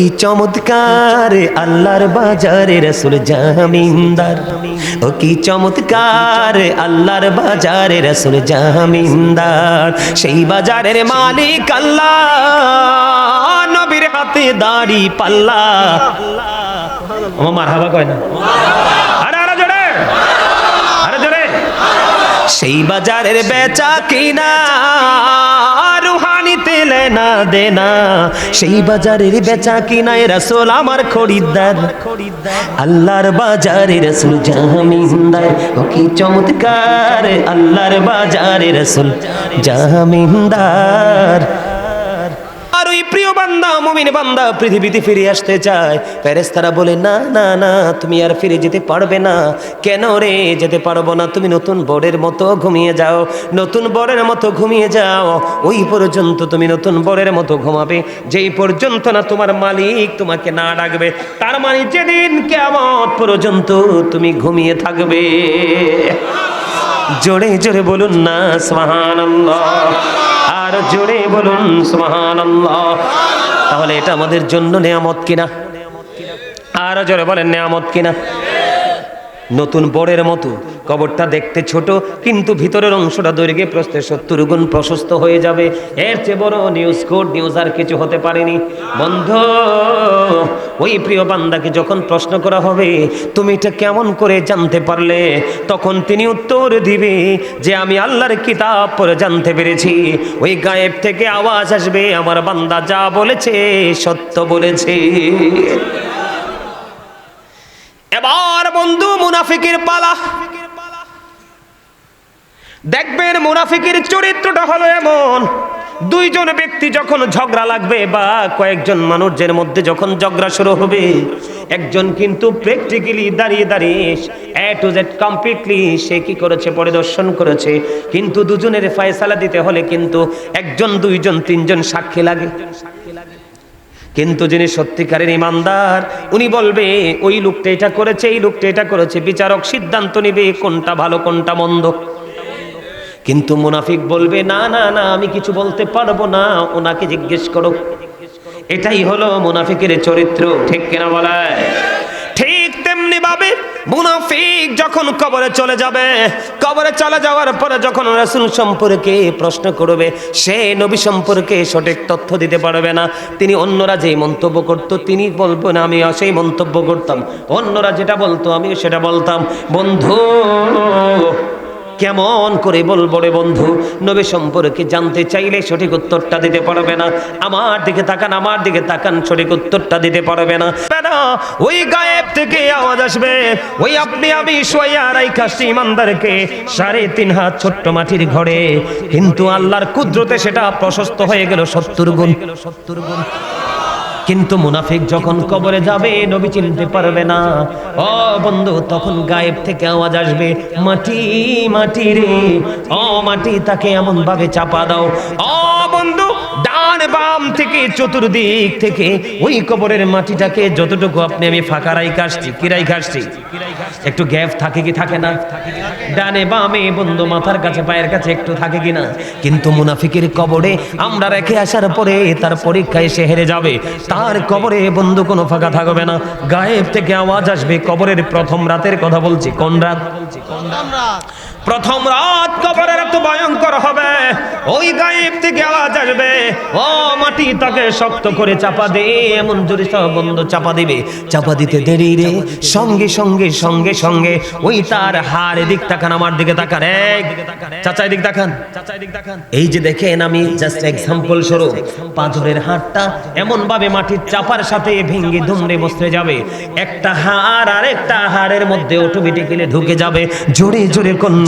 কি চমৎকার আল্লাহর বাজারে রসুল জামিনদার। ও কি চমৎকার আল্লাহর বাজারে রসুল জামিনদার। সেই বাজারের মালিক আল্লাহ নবীর হাতে দাড়ি পাল্লা। আমার মারহাবা কয় না। সেই বাজারের বেচা কিনা লেনা দেনা। সেই বাজারের বেচা কিনায় রসুল আমার খরিদ্দার। আল্লাহর বাজারে রসুল জামিনদার ও কি চমৎকার, আল্লাহর বাজারে রসুল জামিনদার বান্দা, মুমিন বান্দা পৃথিবীতে ফিরে আসতে চায়। ফেরেস্তারা বলে, না না না, তুমি আর ফিরে যেতে পারবে না। কেন রে, যেতে পারব না? তুমি নতুন বরের মতো ঘুমিয়ে যাও, নতুন বরের মতো ঘুমিয়ে যাও। ওই পর্যন্ত তুমি নতুন বরের মতো ঘুমাবে। যেই পর্যন্ত না তোমার মালিক তোমাকে না ডাকবে, তার মানে যেদিন কেমন পর্যন্ত তুমি ঘুমিয়ে থাকবে। জোরে জোরে বলুন না, সুবহানাল্লাহ। আর জোরে বলুন, সুবহানাল্লাহ। তাহলে এটা আমাদের জন্য নেয়ামত কিনা? আর জোরে বলেন নেয়ামত কিনা? নতুন বরের মতো। কবরটা দেখতে ছোট, কিন্তু ভিতরের অংশটা দৈর্ঘ্যে প্রস্তে সত্তর গুণ প্রশস্ত হয়ে যাবে। এর চেয়ে বড় নিউজ কোড নিউজ আর কিছু হতে পারেনি। বন্ধ, ওই প্রিয় বান্দাকে যখন প্রশ্ন করা হবে, তুমি এটা কেমন করে জানতে পারলে? তখন তিনি উত্তর দিবে যে, আমি আল্লাহর কিতাব পরে জানতে পেরেছি। ওই গায়েব থেকে আওয়াজ আসবে, আমার বান্দা যা বলেছে সত্য বলেছে। এবার বন্ধু মুনাফিকের পালা। দেখবেন মুনাফিকের চরিত্রটা হলো এমন, দুইজন ব্যক্তি যখন ঝগড়া লাগবে বা কয়েকজন মানুষের মধ্যে যখন ঝগড়া শুরু হবে, একজন কিন্তু প্র্যাকটিক্যালি দাঁড়িয়ে দাঁড়িয়ে এ টু জেড কমপ্লিটলি সে কি করেছে, পরিদর্শন করেছে। কিন্তু দুজনের ফয়সালা দিতে হলে কিন্তু একজন, দুইজন, তিনজন সাক্ষী লাগে। কিন্তু যিনি সত্যিকারের ইমানদার, উনি বলবে, ওই লোকটা এটা করেছে, এই লোকটা এটা করেছে। বিচারক সিদ্ধান্ত নেবে কোনটা ভালো, কোনটা মন্দ। কিন্তু মুনাফিক বলবে, না না না, আমি কিছু বলতে পারব না। ওনাকে জিজ্ঞেস করো। এটাই হলো মুনাফিকের চরিত্র, ঠিক কেনা বলায় মুনাফিক যখন কবরে চলে যাবে, কবরে চলে যাওয়ার পরে যখন রাসুল সম্পর্কে প্রশ্ন করবে, সে নবী সম্পর্কে সঠিক তথ্য দিতে পারবে না। তিনি অন্যরা যেই মন্তব্য করতো, তিনি বলবেন আমি সেই মন্তব্য করতাম। অন্যরা যেটা বলতো, আমিও সেটা বলতাম। বন্ধু কেমন করে বলব রে বন্ধু? নবী সম্পর্কে জানতে চাইলে সঠিক উত্তরটা দিতে পারবে না। আমার দিকে তাকান, আমার দিকে তাকান, সঠিক উত্তরটা দিতে পারবে না। ওই গায়েব থেকে আওয়াজ আসবে। ওই আপনি, আমি সোয়া রাইখা ইমানদারকে। সাড়ে তিন হাত ছোট্ট মাটির ঘরে। কিন্তু আল্লাহর কুদরতে সেটা প্রশস্ত হয়ে গেল সত্তর গুণ সত্তর গুণ। কিন্তু মুনাফিক যখন কবরে যাবে, নবী চিনতে পারবে না। ও বন্ধু, তখন গায়েব থেকে আওয়াজ আসবে, মাটি মাটি রে, ও মাটি, তাকে এমন ভাবে চাপা দাও। ও বন্ধু, ডান বাম থেকে চতুর্দিক থেকে ওই কবরের মাটিটাকে যতটুকু আপনি, আমি ফাঁকা রাই কাশছি কিরাই কাটছি একটু গ্যাপ থাকে কি থাকে না? ডানে বামে বন্ধু মাথার কাছে, পায়ের কাছে একটু থাকে কি না? কিন্তু মুনাফিকের কবরে আমরা রেখে আসার পরে তার পরীক্ষায় সে হেরে যাবে। তার কবরে বন্ধু কোনো ফাঁকা থাকবে না। গায়েব থেকে আওয়াজ আসবে। কবরের প্রথম রাতের কথা বলছি। কোন রাত? প্রথম রাত কবরের এত ভয়ঙ্কর হবে। ওই গায়েব থেকে আওয়াজ আসবে। ও মাটি তাকে শক্ত করে চাপা দে, এমন জোরে সব বন্ধ চাপা দিবে। চাপা দিতে দেরি রে। সঙ্গে সঙ্গে সঙ্গে সঙ্গে ওই তার হার এদিক তাকান, আমার দিকে তাকান। এক চাচা এদিক দেখান চাচা এদিক দেখান এই যে দেখেন আমি জাস্ট এক্সাম্পল স্বরূপ, পাথরের হাড়টা এমন ভাবে মাটির চাপার সাথে ভেঙে ধুমড়ে বসতে যাবে। একটা হাড় আর একটা হাড়ের মধ্যে অটোমেটিক্যালি ঢুকে যাবে। জোরে জোরে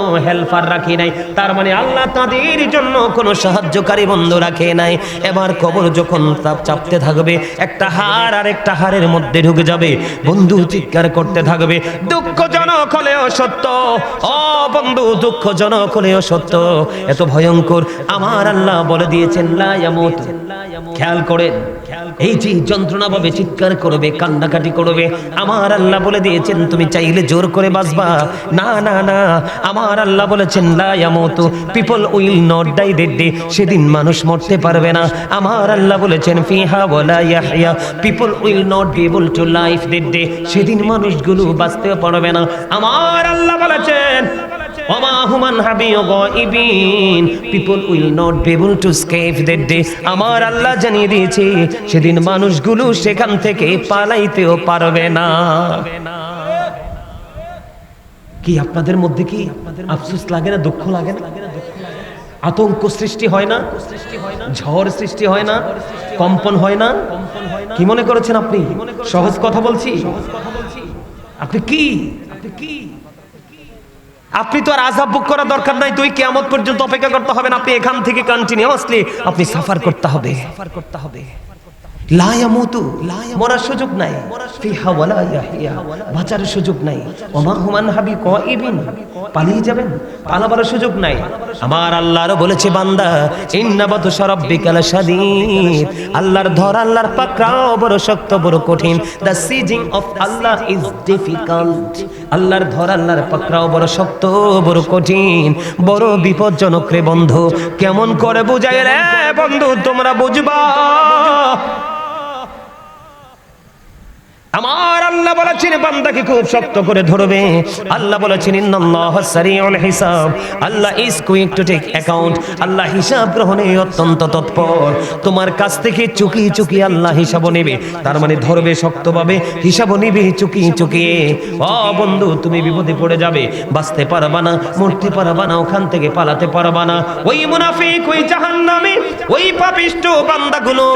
কোনো হেল্পার রাখি নাই। তার মানে আল্লাহ তাদের জন্য কোনো সাহায্যকারী বন্ধু রাখে নাই। এবার কবর যখন তাপ চাপতে থাকবে, একটা হার আর একটা হারের মধ্যে ঢুকে যাবে। বন্ধু চিৎকার করতে থাকবে, দুঃখজনক হলেও সত্য। ও বন্ধু, দুঃখজনক হলেও সত্য। এত ভয়ঙ্কর। আমার আল্লাহ বলে দিয়েছেন, লা ইয়ামুত। খেয়াল করেন এই যে যন্ত্রণা পাবে চিৎকার করবে, কান্নাকাটি করবে, আমার আল্লাহ বলে দিয়েছেন, তুমি চাইলে জোর করে বাঁচবা। না না না, আমার আল্লাহ বলেছেন, লা ইয়ামুতু, people will not die that day, সেদিন মানুষ মরতে পারবে না। আমার আল্লাহ বলেছেন, ফিহা ওয়ালা ইয়াহইয়া people will not be able to life that day, সেদিন মানুষগুলো বাঁচতে পারবে না। আমার আল্লাহ বলেছেন ওমা হুমান হাবি গাইবিন people will not be able to escape that day আমার আল্লাহ জানিয়ে দিয়েছে, সেদিন মানুষগুলো সেখান থেকে পালাইতেও পারবে না। কি আপনাদের মধ্যে কি আফসোস লাগে না, দুঃখ লাগে না? আতঙ্ক সৃষ্টি হয় না? ঝড় সৃষ্টি হয় না? কম্পন হয় না? কি মনে করেছেন আপনি? সহজ কথা বলছি? আপনি কি? আপনি কি? আপনি তো আর আজাব বুক করার দরকার নাই, তুই কেমন পর্যন্ত অপেক্ষা করতে হবে না, আপনি এখান থেকে কন্টিনিউয়াসলি আপনি সাফার করতে হবে। সাফার করতে হবে। সুযোগ নাই। বাঁচার সুযোগ নাই। সুযোগ নাই। আমার আল্লাহর বান্দা আল্লাহর ধর, আল্লাহর বড় শক্ত, বড় কঠিন। The seizing of Allah is আল্লাহর ধর, আল্লাহর বড় শক্ত, বড় কঠিন। বড় বিপজ্জনক রে বন্ধু, কেমন করে বুঝাই রে বন্ধু, তোমরা বুঝবা? আমার আল্লাহ বলেছেন, বান্দাকে খুব শক্ত করে ধরবে। আল্লাহ বলেছেন হিসাব। Allah is quick to take account আল্লাহ হিসাব গ্রহণে অত্যন্ত তৎপর। তোমার কাছ থেকে চুকি চুকি আল্লাহ হিসাব নেবে। তার মানে ধরবে শক্তভাবে হিসাব নিবে চুকি চুকিয়ে ও বন্ধু, তুমি বিপদে পড়ে যাবে। বাঁচতে পারবা না, মরতে পারবা না, ওখান থেকে পালাতে পারবা না। ওই মুনাফিক, ওই জাহান্নামী, ওই পাপিষ্ট বান্দাগুলো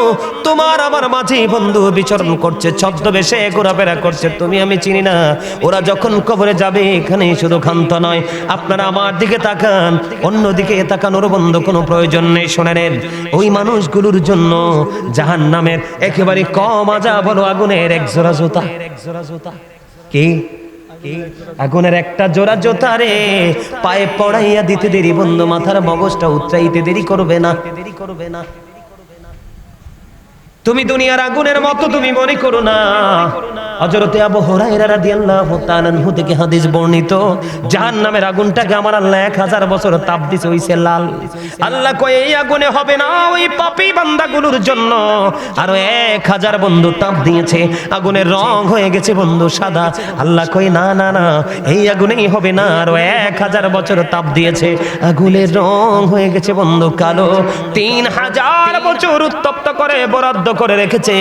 তোমার আমার মাঝে বন্ধু বিচরণ করছে। ছদ্মবেশে ঘোরাফেরা করছে, তুমি আমি চিনি না। ওরা যখন কবরে যাবে এখানে শুধু ক্ষান্ত নয়। আপনারা আমার দিকে তাকান তাকানোর বন্ধ কোনো প্রয়োজন নেই ওই মানুষগুলোর জন্য জাহান নামের একেবারে কম আজা বলো আগুনের এক জোড়া জোতা। এক জোড়া জোতা কি? আগুনের একটা জোড়া জোতা রে। পায়ে পড়াইয়া দিতে দেরি, বন্ধু, মাথার মগজটা উচ্চাইতে দেরি করবে না দেরি করবে না। তুমি দুনিয়ার আগুনের মতো তুমি মনে করো না। হযরতে আবু হুরায়রা রাদিয়াল্লাহু তাআলা আনহু থেকে হাদিস বর্ণিত, জাহান্নামের আগুনটাকে আমার আল্লাহ 1000 বছর তাপ দিছে হইছে লাল। আল্লাহ কয়, এই আগুনে হবে না, ওই পাপী বান্দাগুলোর জন্য। আরও 1000 বন্ধু তাপ দিয়েছে, আগুনের রং হয়ে গেছে বন্ধু সাদা। আল্লাহ কয়, না না না, এই আগুনেই হবে না। আরও 1000 বছর তাপ দিয়েছে, আগুনের রং হয়ে গেছে বন্ধু কালো। 3000 বছর উত্তপ্ত করে, বরাদ্দ করে রেখেছে।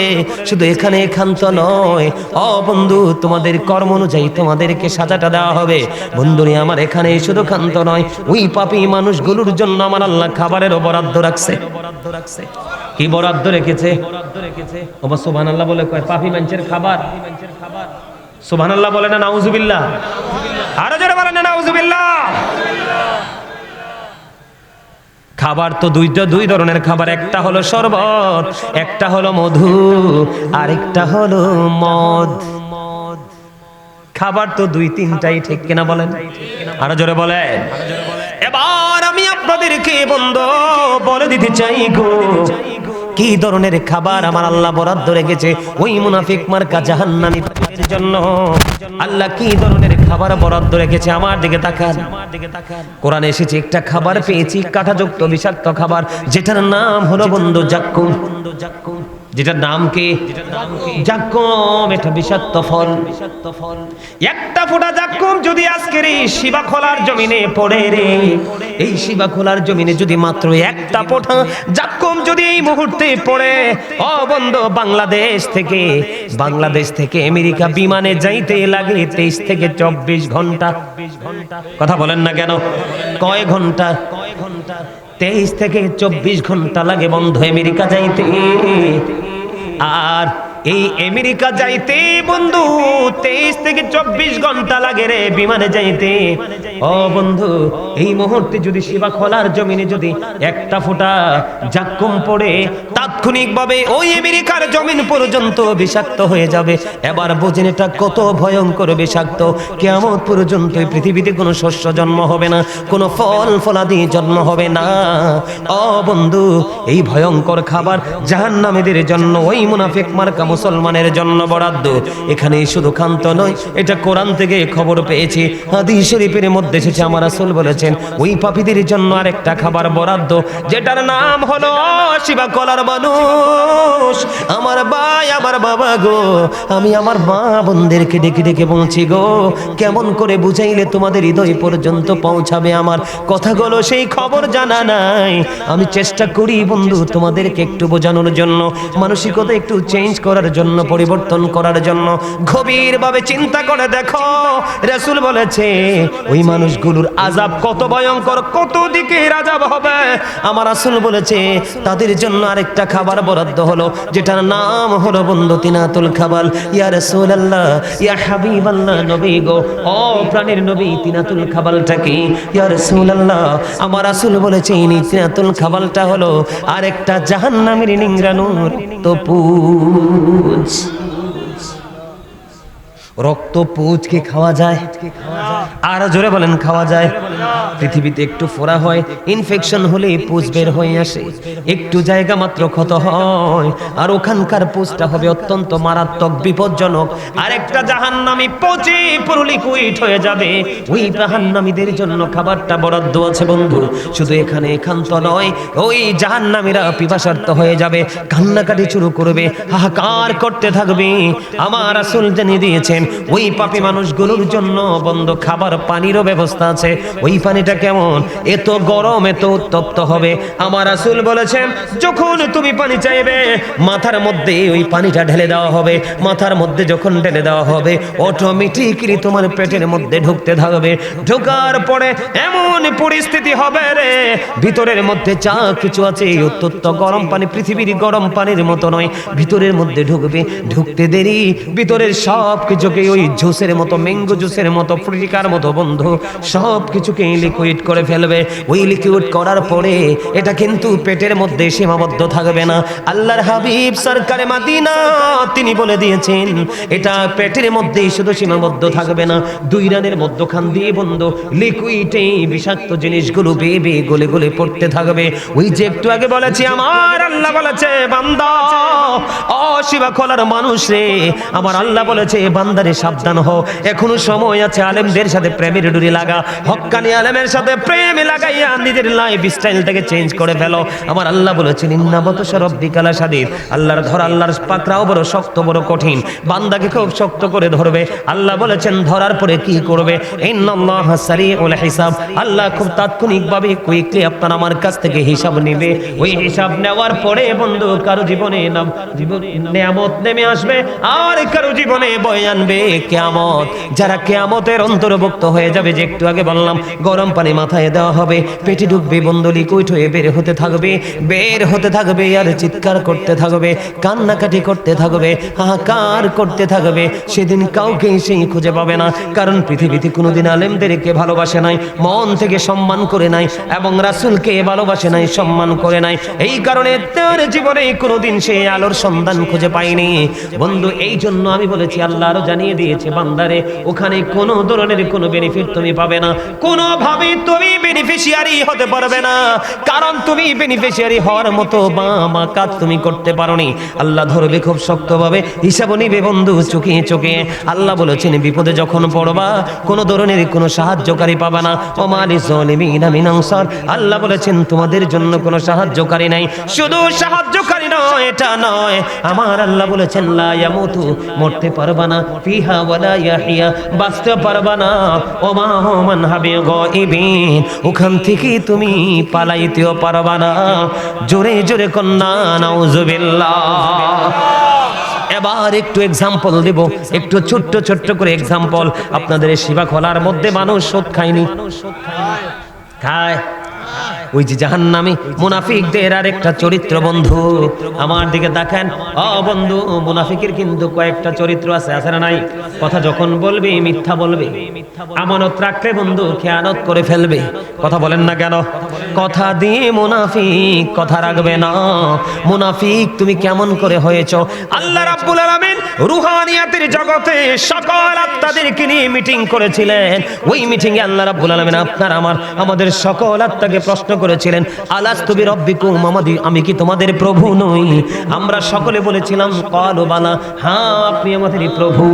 শুধু এখানে এখান্ত নয় ও বন্ধু, তোমাদের কর্ম অনুযায়ী তোমাদেরকে সাজাটা দেওয়া হবে। বন্ধুরে, আমার এখানে শুধু খান্ত নয়, ওই পাপি মানুষগুলোর জন্য আমার আল্লাহ খাবারেরও বরাদ্দ রাখছে। বরাদ্দ রাখছে কি বরাদ্দ রেখেছে? ওবা, সুবহানাল্লাহ বলে কয়, পাপি মানুষের খাবার। সুবহানাল্লাহ বলে না, নাউজুবিল্লাহ। আরও জোরে বলে না নাউজুবিল্লাহ খাবার তো দুইটা দুই ধরনের খাবার, একটা হলো শরবত, একটা হলো মধু, আরেকটা হলো মদ। খাবার তো দুই তিনটাই, ঠিক কিনা বলেন? আরও জোরে বলেন। এবার আমি আপনাদেরকে বন্ধ বলে দিতে চাই গো। কি ধরনের খাবার আমার আল্লাহ বরাদ্দ রেখেছে? ওই মুনাফিক মার্কা জাহান্নামী পাপীদের জন্য। আল্লাহ কি ধরনের খাবার বরাদ্দ রেখেছে? আমার দিকে তাকান। আমার দিকে তাকান কোরআনে এসেছে, একটা খাবার পেয়েছি কাঁটাযুক্ত বিষাক্ত খাবার, যেটার নাম হলো বন্ধু জাক্কুম। বন্ধু জাক্কুম যেটার নাম কি? জাক্কুম, এটা বিষাক্ত ফল বিষাক্ত ফল। একটা ফোঁটা জাক্কুম যদি আজকের এই শিবা খোলার জমিনে পড়ে রে, এই শিবা খোলার জমিনে যদি মাত্র একটা ফোঁটা জাক্কুম যদি মুহূর্তে পড়ে, ও বন্ধু, বাংলাদেশ থেকে বাংলাদেশ থেকে আমেরিকা বিমানে যাইতে লাগে তেইশ থেকে চব্বিশ ঘণ্টা। কথা বলেন না কেন? কয় ঘণ্টা? কয় ঘণ্টা তেইশ থেকে চব্বিশ ঘণ্টা লাগে বন্ধ আমেরিকা যাইতে। আর এই আমেরিকা যাইতে, বন্ধু, তেইশ থেকে চব্বিশ ঘণ্টা লাগে রে বিমানে যাইতে। ও বন্ধু, এই মুহূর্তে যদি শিবা খোলার জমিনে যদি একটা ফোঁটা জাক্কুম পড়ে, তাৎক্ষণিকভাবে ওই আমেরিকার জমিন পর্যন্ত বিষাক্ত হয়ে যাবে। এবার বোঝেন এটা কত ভয়ঙ্কর বিষাক্ত। কেমন পর্যন্ত পৃথিবীতে কোনো শস্য জন্ম হবে না, কোনো ফল ফলাদি জন্ম হবে না। ও বন্ধু, এই ভয়ঙ্কর খাবার জাহান্নামীদের জন্য ওই মুনাফিক মার্কা মুসলমানের জন্য বরাদ্দ। এখানে শুধু খান্ত নয়, এটা কোরআন থেকে খবর পেয়েছি। হাদিস শরীফের মধ্যে এসেছে, আমার রাসূল বলেছেন, ওই পাপীদের জন্য আরেকটা খাবার বরাদ্দ, যেটার নাম হলো শিবা কলার মানুষ। আমার ভাই, আমার বাবা গো, আমি আমার মা বোনদেরকে ডেকে ডেকে বলছি গো, কেমন করে বুঝাইলে তোমাদের হৃদয় পর্যন্ত পৌঁছাবে আমার? কথাগুলো সেই খবর জানা নাই। আমি চেষ্টা করি বন্ধু তোমাদেরকে একটু বোঝানোর জন্য। মানসিকতা একটু চেঞ্জ করার জন্য, পরিবর্তন করার জন্য গভীরভাবে চিন্তা করে দেখো। রাসূল বলেছে, ওই মানুষগুলোর আজাব কত ভয়ঙ্কর, কত দিকে আজাব হবে। আমার রাসূল বলেছে, তাদের জন্য আরেকটা খাবার বরাদ্দ হলো, যেটার নাম হলো বন্ধু তিনাতুল খাবাল। ইয়া রাসূলুল্লাহ, ইয়া হাবিবাল্লাহ, নবী গো, ও প্রাণের নবী, তিনাতুল খাবালটা কি? ইয়া রাসূলুল্লাহ, আমার রাসূল বলেছে এই তিনাতুল খাবালটা হলো আরেকটা জাহান্নামের নিংরানুর তো পুজ রক্ত পুজকে খাওয়া যায়। আর জোরে বলেন, খাওয়া যায়। পৃথিবীতে একটু ফোড়া হয় ইনফেকশন হলে পুজ বের হয়ে আসে। একটু জায়গা মাত্র ক্ষত হয়, আর ওখানকার পুজটা হবে অত্যন্ত মারাত্মক, বিপজ্জনক। আরেকটা জাহান্নামী পচে পুরো লিকুইড হয়ে যাবে। ওই জাহান্নামীদের জন্য খাবারটা বরাদ্দ আছে, বন্ধু। শুধু এখানে একান্ত নয়, ওই জাহান্নামীরা পিপাসার্থ হয়ে যাবে, কান্নাকাটি শুরু করবে, হাহাকার করতে থাকবে। আমার আসল জানিয়ে দিয়েছেন ওই পাপী মানুষগুলোর জন্য বন্ধ খাবার পানিরও ব্যবস্থা আছে। ওই পানিটা কেমন? এত গরম, এত উত্তপ্ত হবে। আমার আসল বলেছেন, যখন তুমি পানি চাইবে, মাথার মধ্যে ওই পানিটা ঢেলে দেওয়া হবে। মাথার মধ্যে যখন ঢেলে দেওয়া হবে অটোমেটিকলি তোমার পেটের মধ্যে ঢুকতে থাকবে। ঢোকার পরে এমন পরিস্থিতি হবে রে, ভিতরের মধ্যে যা কিছু আছে অত্যন্ত গরম পানি পৃথিবীর গরম পানির মতো নয়। ভিতরের মধ্যে ঢুকবে, ঢুকতে দেরি। ভিতরের সব কিছুকে ওই জুসের মতো, ম্যাঙ্গো জুসের মতো ফ্রিকার মতো বন্ধু সব কিছুকে লিকুইড করে ফেলবে। ওই লিকুইড করার পরে এটা কিন্তু পেটের মধ্যে সীমাবদ্ধ থাকবে না। আল্লাহর হাবিব সরকারে মাদিনা, তিনি বলে দিয়েছেন, এটা পেটের মধ্যেই শুধু সীমাবদ্ধ থাকবে না, দুই রানের মধ্যখান দিয়ে বন্ধ লিকুইডে বিষাক্ত জিনিসগুলো বেয়ে বেয়ে গলে গলে পড়তে থাকবে। ওই যে একটু আগে বলেছি, আমার আল্লাহ বলেছে, বান্দা অশিবা খোলার মানুষ রে। আমার আল্লাহ বলেছে বান্দারে, সাবধান এখনও সময় আছে আলেমদের সাথে প্রেমের ডুরি লাগা। আলেমের সাথে প্রেম লাগাইয়া নিজের লাইফ স্টাইলটাকে চেঞ্জ করে ফেলো। আমার আল্লাহ সরব বিকালা আল্লাহর ধর, আল্লাহর পাকড়াও বড় শক্ত, বড় কঠিন। বান্দাকে খুব শক্ত করে ধরবে। আল্লাহ বলেছেন, ধরার পরে কি করবে? হিসাব। আল্লাহ খুব তাৎক্ষণিকভাবে কুইকলি আপনার আমার কাছ থেকে হিসাব নেবে। ওই হিসাব নেওয়ার পরে বন্ধু, কারও জীবনে নাম, জীবনে নিয়ামত নেমে আসবে, আর কারও জীবনে বয়ে আনবে কেয়ামত। যারা কেয়ামতের অন্তর্ভুক্ত হয়ে যাবে, যে একটু আগে বললাম, গরম পানি মাথায় দেওয়া হবে, পেটে ঢুকবে বন্দলি লিকুইড হয়ে বের হতে থাকবে, বের হতে থাকবে আর চিৎকার করতে থাকবে, কান্নাকাটি করতে থাকবে, হাহাকার করতে থাকবে, সেদিন কাউকে সেই খুঁজে পাবে না, কারণ পৃথিবীতে কোনোদিন আলেমদেরকে ভালোবাসে নাই, মন থেকে সম্মান করে নাই, এবং রাসুলকে ভালোবাসে নাই, সম্মান করে নাই। এই কারণে তার জীবনে কোনোদিন সে আলোর সন্ধান খুঁজে পায়নি বন্ধু এই জন্য আমি বলেছি, আল্লাহ আরও জানিয়ে দিয়েছে, বান্দারে, ওখানে কোনো ধরনের কোনো বেনিফিট তুমি পাবে না। কোনোভাবে তুমি বেনিফিশিয়ারি হতে পারবে না। কারণ তুমি বেনিফিশিয়ারি হওয়ার মতো বা মা কাজ তুমি করতে পারোনি। আল্লাহ ধরবে খুব শক্তভাবে, হিসাব নিবে বন্ধু, চোখে চোখে। আল্লাহ বলেছেন, বিপদে যখন পড়বা, কোনো ধরনের কোনো সাহায্যকারী পাবা না। ওমালি জলিমিনা আল্লাহ বলেছেন, তোমাদের জন্য কোনো সাহায্যকারী নাই। শুধু সাহায্যকারী এটা নয়। আমার আল্লাহ বলেছেন, লা ইয়ামুতু মরতে পারবা না। ফিহা ওয়ালা ইয়াহিয়া, বাঁচতে পারবা না। ওমা মান হাবি গায়বিন, ওখান থেকে তুমি পালাইতেও পারবা না। জোরে জোরে কন্যা নাউজুবিল্লাহ এবার একটু এক্সাম্পল দেব। একটু ছোট্ট ছোট্ট করে এক্সাম্পল আপনাদের শিবা খোলার মধ্যে মানুষ সোদ খায়নি। খায়। ওই যে জাহান্নামী মুনাফিকদের আর একটা চরিত্র, বন্ধু। আমার দিকে দেখেন। ও বন্ধু, মুনাফিকের কিন্তু কয়েকটা চরিত্র আছে আছে না নাই? কথা যখন বলবে, মিথ্যা বলবে। আমানত রাখলে, বন্ধু, খেয়ানত করে ফেলবে। কথা বলেন না কেন? কথা দিয়ে মুনাফিক কথা রাখবে না। মুনাফিক, তুমি কেমন করে হয়েছো? আল্লাহ রাব্বুল আলামিন রুহানিয়াতের জগতে সকল আত্মাদেরকে নিয়ে মিটিং করেছিলেন। ওই মিটিং এ আল্লাহ রাব্বুল আলামিন আপনার, আমার, আমাদের সকল আত্মাকে প্রশ্ন করেছিলেন আলাস আলাস্তুবি রব্বিকুম আমাদি আমি কি তোমাদের প্রভু নই? আমরা সকলে বলেছিলাম, কালু বালা হ্যাঁ আপনি আমাদেরই প্রভু।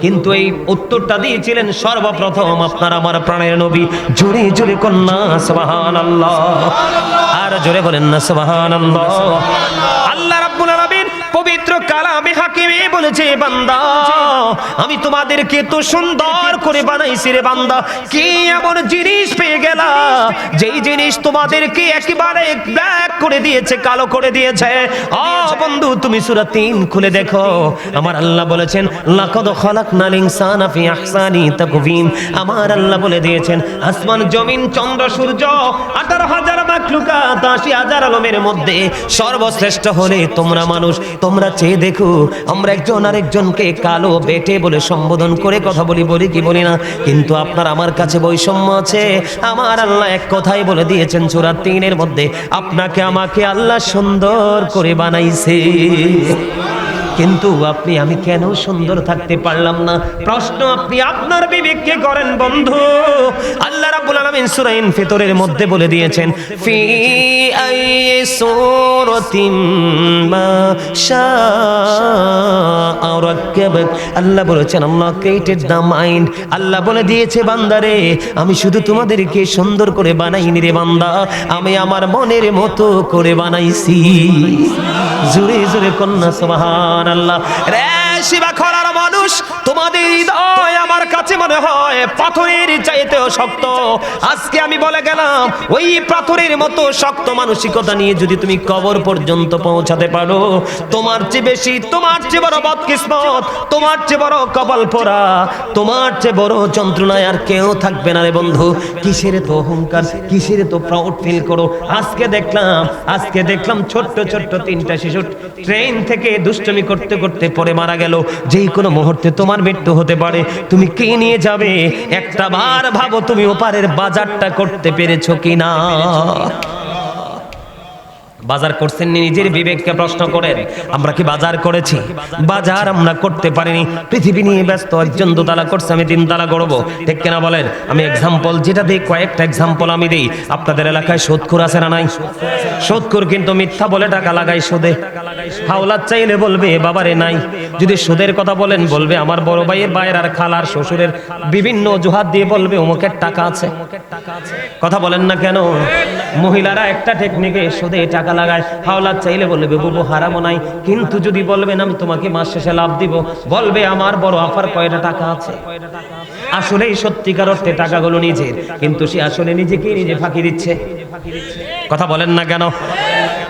কিন্তু এই উত্তরটা দিয়েছিলেন, সর্বপ্রথম আপনার আমার প্রাণের নবী। জুড়ে জুড়ে কন্যা, সুবহানাল্লাহ। আর জোরে বলেন না, সুবহানাল্লাহ। আল্লাহ রাব্বুল আলামিন পবিত্র কালামে হাকিমে বান্দা, আমি তোমাদেরকে তো সুন্দর করে বানাইছি রে বান্দা। কি এমন জিনিস পেয়ে গেলা? যেই জিনিস তোমাদেরকে একেবারে ব্ল্যাক করে দিয়েছে, কালো করে দিয়েছে। ও বন্ধু, তুমি সূরা 3 খুলে দেখো। আমার আল্লাহ বলেছেন, লাকাদ খালাকনাল ইনসানা ফি আহসানি আমার আল্লাহ বলে দিয়েছেন, আসমান, জমিন, চন্দ্র, সূর্য 18000 মাখলুকাত 80000 আলমের মধ্যে সর্বশ্রেষ্ঠ হলে তোমরা মানুষ। তোমরা চেয়ে দেখো, আমরা একজন আরেকজনকে কালো বেটে বলে সম্বোধন করে কথা বলি বলি কি বলি না। কিন্তু আপনার আমার কাছে বৈষম্য আছে। আমার আল্লাহ এক কথাই বলে দিয়েছেন সূরা তিনের মধ্যে, আপনাকে আমাকে আল্লাহ সুন্দর করে বানাইছে। কিন্তু আপনি, আমি কেন সুন্দর থাকতে পারলাম না? প্রশ্ন আপনি আপনার বিবেককে করেন, বন্ধু। আল্লাহ রাব্বুল আলামিন সূরা ইনফিতরের মধ্যে বলে দিয়েছেন, ফি আই সূরাতিন মা শাআ রাক্কাবাক আল্লাহ বলেছেন, আল্লাহ ক্রিয়েটেড দ্য মাইন্ড আল্লাহ বলে দিয়েছে, বান্দারে, আমি শুধু তোমাদেরকে সুন্দর করে বানাইনি রে বান্দা, আমি আমার মনের মতো করে বানাইছি। জোরে জোরে কন্যা, সুবহান। আল্লাহ রে শিবা মানুষ, তোমাদের হৃদয় আমার কাছে মনে হয় পাথরের চাইতেও শক্ত। আজকে আমি বলে গেলাম, ওই পাথরের মতো শক্ত মানসিকতা নিয়ে যদি তুমি কবর পর্যন্ত পৌঁছাতে পারো, তোমার চেয়ে বেশি, তোমার চেয়ে বড় বদকিসমত, তোমার চেয়ে বড় কপাল পোড়া, তোমার চেয়ে বড় যন্ত্রণায় আর কেউ থাকবে না রে বন্ধু। কিসের তো অহংকার, কিসের তো প্রাউড ফিল করো? আজকে দেখলাম আজকে দেখলাম ছোট্ট ছোট্ট তিনটা শিশু ট্রেন থেকে দুষ্টমি করতে করতে পরে মারা গেল। যেই কোনো মুহূর্তে তোমার মৃত্যু হতে পারে। তুমি কে নিয়ে যাবে? একটা বার ভাবো তুমি ওপারের বাজারটা করতে পেরেছ কিনা? বাজার করছেন নিজের বিবেককে প্রশ্ন করেন, আমরা কি বাজার করেছি? বাজার আমরা করতে পারিনি। পৃথিবী নিয়ে ব্যস্ত, একজন দোতলা করছে, আমি তিনতলা করব ঠিক কিনা বলেন? আমি এক্সাম্পল যেটা দিই, কয়েকটা এক্সাম্পল আমি দিই। আপনাদের এলাকায় সুদখোর আছে না নাই? সুদখোর কিন্তু মিথ্যা বলে টাকা লাগাই সুদে। হাওলাত চাইলে বলবে, বাবারে নাই। যদি সুদের কথা বলেন, বলবে, আমার বড় ভাইয়ের ভাইয়ের আর খালার শ্বশুরের বিভিন্ন অজুহাত দিয়ে বলবে, অমুকের টাকা আছে। কথা বলেন না কেন? মহিলারা একটা টেকনিকে সুদে টাকা লাগায়। হাওলাত চাইলে বলবে, বুবু হারামো নাই। কিন্তু যদি বলবেন আমি তোমাকে মাস শেষে লাভ দিব। বলবে, আমার বড় অফার কয়টা টাকা আছে? আসলেই সত্যিকার অর্থে টাকাগুলো নিজের। কিন্তু সে আসলে নিজেকে নিজে ফাঁকি দিচ্ছে। কথা বলেন না কেন?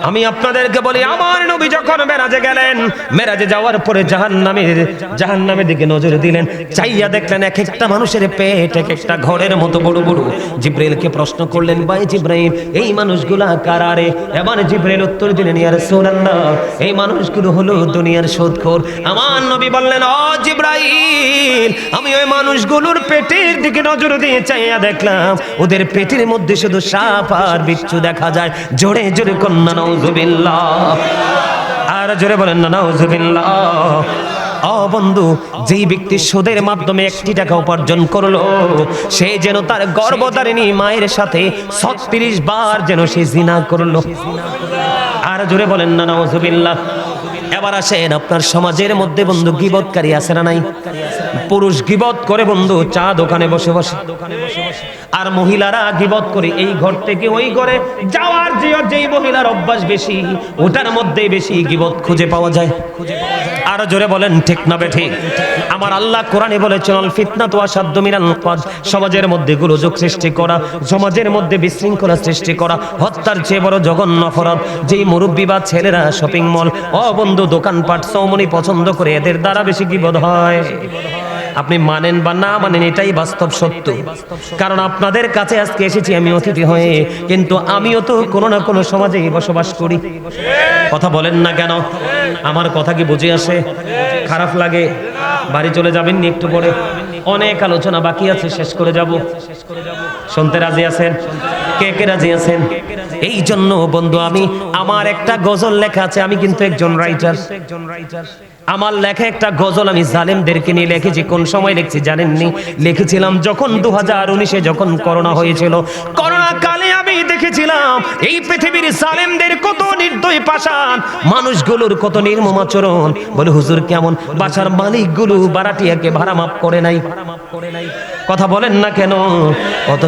আমি আপনাদেরকে বলি, আমার নবী যখন মেরাজে গেলেন, মেরাজে যাওয়ার পরে জাহান্নামের জাহান্নামের দিকে নজর দিলেন, চাইয়া দেখলেন এক একটা মানুষের পেট, এক একটা ঘরের মতো বড় বড়। জিব্রাইলকে প্রশ্ন করলেন, ভাই জিব্রাইল, এই মানুষগুলা কারারে এবার জিব্রাইল উত্তর দিলেন, ইয়া রাসূলুল্লাহ, এই মানুষগুলো হলো দুনিয়ার সুদখোর আমার নবী বললেন, ও জিব্রাইল, আমি ওই মানুষগুলোর পেটের দিকে নজর দিয়ে চাইয়া দেখলাম, ওদের পেটের মধ্যে শুধু সাপ আর বিচ্ছু দেখা যায়। জোরে জোরে কন্যা আর জোরে বলেন না, নাউজুবিল্লাহ। ও বন্ধু, যেই ব্যক্তি সুদের মাধ্যমে একটি টাকা উপার্জন করল, সে যেন তার গর্ভধারিণী মায়ের সাথে ছত্রিশ বার যেন সে জিনা করল। আর জোরে বলেন না, নাউজুবিল্লাহ। এবার আসেন, আপনার সমাজের মধ্যে বন্ধু গিবতকারী আছে না নাই? পুরুষ গিবত করে বন্ধু চা দোকানে বসে বসে। আর মহিলারা গিবত করে, এই ঘর থেকে ওই ঘরে যাওয়ার যে যেই মহিলার অভ্যাস বেশি, ওটার মধ্যে বেশি গিবত খুঁজে পাওয়া যায়। আরও জোরে বলেন, ঠিক না বে ঠিক? আমার আল্লাহ কোরআনে বলেছেন, আল ফিতনা তো আসাদ্দ মিনাল কাজ সমাজের মধ্যে গোলযোগ সৃষ্টি করা, সমাজের মধ্যে বিশৃঙ্খলা সৃষ্টি করা, হত্যার চেয়ে বড় জঘন্য অপরাধ। যেই মুরব্বী বা ছেলেরা শপিং মল অবন্ধ দোকানপাট সৌমনি পছন্দ করে, এদের দ্বারা বেশি বিপদ হয়। আপনি মানেন বা না মানেন, এটাই বাস্তব সত্য। কারণ আপনাদের কাছে আজকে এসেছি আমি অতিথি হয়ে, কিন্তু আমিও তো কোনো না কোনো সমাজে বসবাস করি। কথা বলেন না কেন? আমার কথা কি বুঝে আসে? খারাপ লাগে? বাড়ি চলে যাবেন নি একটু পরে? অনেক আলোচনা বাকি আছে, শেষ করে যাব। শুনতে রাজি আছেন? কে কে রাজি আছেন? এই জন্য বন্ধু আমি, আমার একটা গজল লেখা আছে, আমি কিন্তু একজন রাইটার আমার লেখা একটা গজল আমি জালেমদেরকে নিয়ে লিখেছি। কোন সময় লিখছি জানেননি? লিখেছিলাম যখন দু হাজার উনিশে যখন করোনা হয়েছিল। করোনা কালে আমি দেখেছিলাম, এই পৃথিবীর জালেমদের কত নির্দয় পাশান মানুষগুলোর কত নির্মম আচরণ। বলে, হুজুর, কেমন? বাসার মালিকগুলো বারাটিয়াকে ভাড়া মাপ করে নাই। কথা বলেন না কেন? অথচ